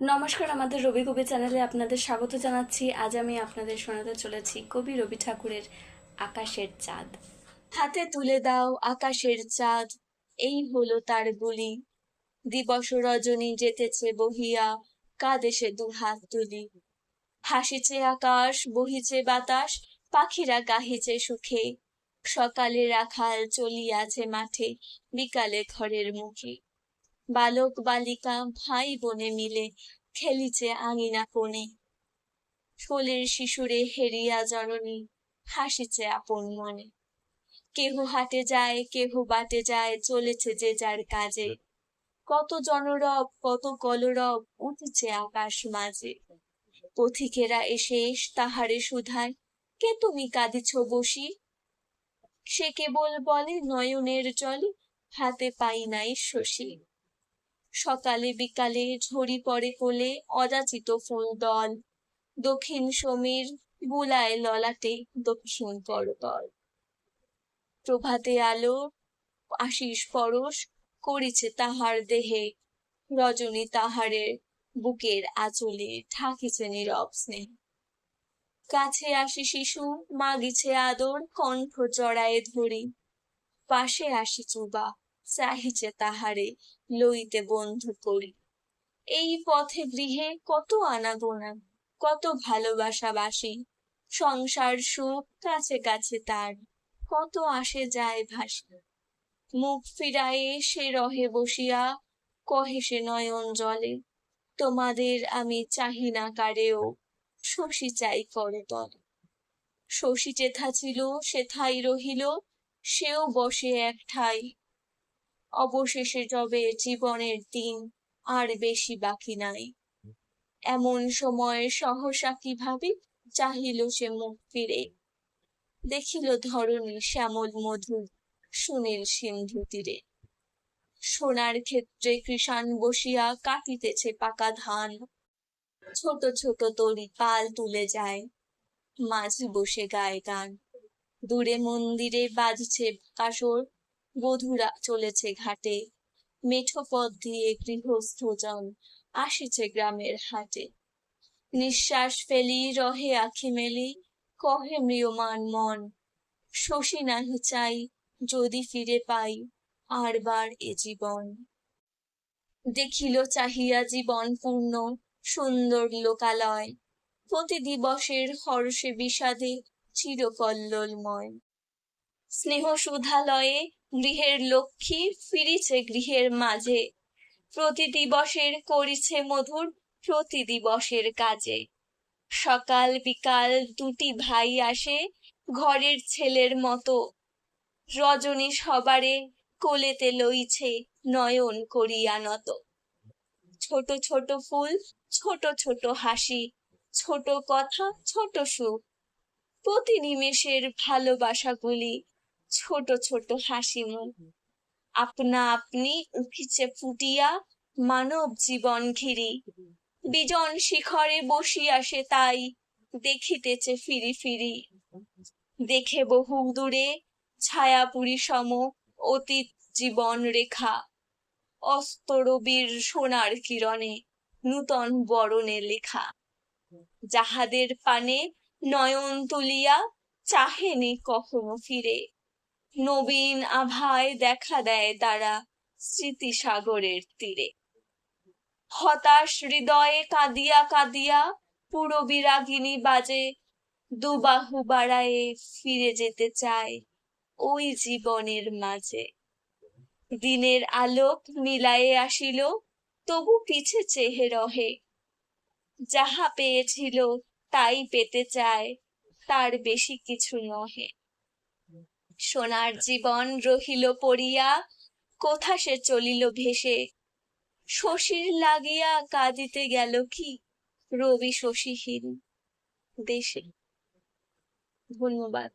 নমস্কার, আমাদের রবি কবি চ্যানেলে আপনাদের স্বাগত জানাচ্ছি। আজ আমি আপনাদের শোনাতে চলেছি কবি রবি ঠাকুরের আকাশের চাঁদ। হাতে তুলে দাও আকাশের চাঁদ, এই হলো তার বলি দিবস রজনী যেতেছে বহিয়া কাদেশে দু হাত তুলি। হাসিছে আকাশ, বহিছে বাতাস, পাখিরা গাহিছে সুখে। সকালে রাখাল চলিয়াছে মাঠে, বিকালে ঘরের মুখে। বালক বালিকা ভাই বোনে মিলে খেলিছে আঙিনা কোণে। কোলের শিশুরে হেরিয়া জননী হাসিছে আপন মনে। কেহ হাটে যায়, কেহ বাটে যায়, চলেছে যে যার কাজে। কত জনরব, কত কলরব উঠেছে আকাশ মাঝে। পথিকেরা এসে তাহারে সুধায়, কে তুমি কাঁদিছ বসি? সে কেবল বলে নয়নের জলে, হাতে পাই নাই শশী। সকালে বিকালে ঝরি পড়ে কোলে অযাচিত ফুল দল। দক্ষিণ সমীর বুলায় ললাটে দক্ষিণ করতল প্রভাতে আলো, আশিস পরশ করিছে তাহার দেহে। রজনী তাহারের বুকের আঁচলে ঠাকিছে নীরব স্নেহ। কাছে আসি শিশু, মাগিছে আদর, কণ্ঠ জড়ায়ে ধরি। পাশে আসি চুবা চাহিছে তাহারে লইতে বন্ধু করি। এই পথে গৃহে কত আনাগোনা, কত ভালোবাসা বাসি সংসার সুখ কাছে কাছে তার, কত আসে যায় ভাসি মুখ ফিরায়ে সে রহে বসিয়া, কহে সে নয়ন জলে, তোমাদের আমি চাহি না কারেও, শশী চাই করতলে শশী চেথা ছিল সেথাই রহিল, সেও বসে এক ঠাই অবশেষে যবে জীবনের দিন আর বেশি বাকি নাই। এমন সময় সহসা কীভাবে চাহিল সে মুখ ফিরে। দেখিল ধরণী শ্যামল মধুর সুনীল সিন্ধু তীরে। সোনার ক্ষেত্রে কৃষাণ বসিয়া কাটিতেছে পাকা ধান। ছোট ছোট তরি পাল তুলে যায়, মাঝি বসে গায়ে গান। দূরে মন্দিরে বাজছে কাসর বধুরা চলেছে ঘাটে। মেঠো পথ দিয়ে গৃহস্থজন আসিছে গ্রামের হাটে। নিঃশ্বাস ফেলি, রহে আখি মেলি, কহে মৃয়মান মন, শশী নাহি চাই, যদি ফিরে পাই আর বার এ জীবন। দেখিল চাহিয়া জীবন পূর্ণ, সুন্দর লোকালয়, প্রতি দিবসের হর্ষে বিষাদে চিরকল্লোলময়। স্নেহ সুধালয়ে গৃহের লক্ষ্মী ফিরিছে গৃহের মাঝে। প্রতি দিবসের করিছে মধুর প্রতি দিবসের কাজে। সকাল বিকাল দুটি ভাই আসে ঘরের ছেলের মতো। রজনী সবারে কোলেতে লইছে নয়ন করিয়া নত। ছোট ছোট ফুল, ছোট ছোট হাসি, ছোট কথা, ছোট সুখ। প্রতি নিমেষের ভালোবাসাগুলি ছোট ছোট হাসি মুখ। আপনা আপনি উঠিছে ফুটিয়া মানব জীবন ঘিরি। বিজন শিখরে বসিয়া সে তাই দেখিতেছে ফিরি ফিরি। দেখে বহু দূরে ছায়াপুরী সম অতীত জীবন রেখা। অস্তরবীর সোনার কিরণে নূতন বরণে লেখা। যাহাদের পানে নয়ন তুলিয়া চাহেনি কখনো ফিরে। নবীন আভায় দেখা দেয় তারা স্মৃতি সাগরের তীরে। হতাশ হৃদয়ে কাঁদিয়া কাঁদিয়া পুরো বিরাগিনী বাজে, দুবাহু বাড়ায়ে ফিরে যেতে চায় ওই জীবনের মাঝে। দিনের আলোক মিলায়ে আসিল, তবু পিছে চেহে রহে। যাহা পেয়েছিল তাই পেতে চায়, তার বেশি কিছু নহে। সোনার জীবন রহিল পড়িয়া, কোথা সে চলিল ভেসে? শশীর লাগিয়া কাঁদিতে গেল কি? রবি শশীহীন দেশে। ধন্যবাদ।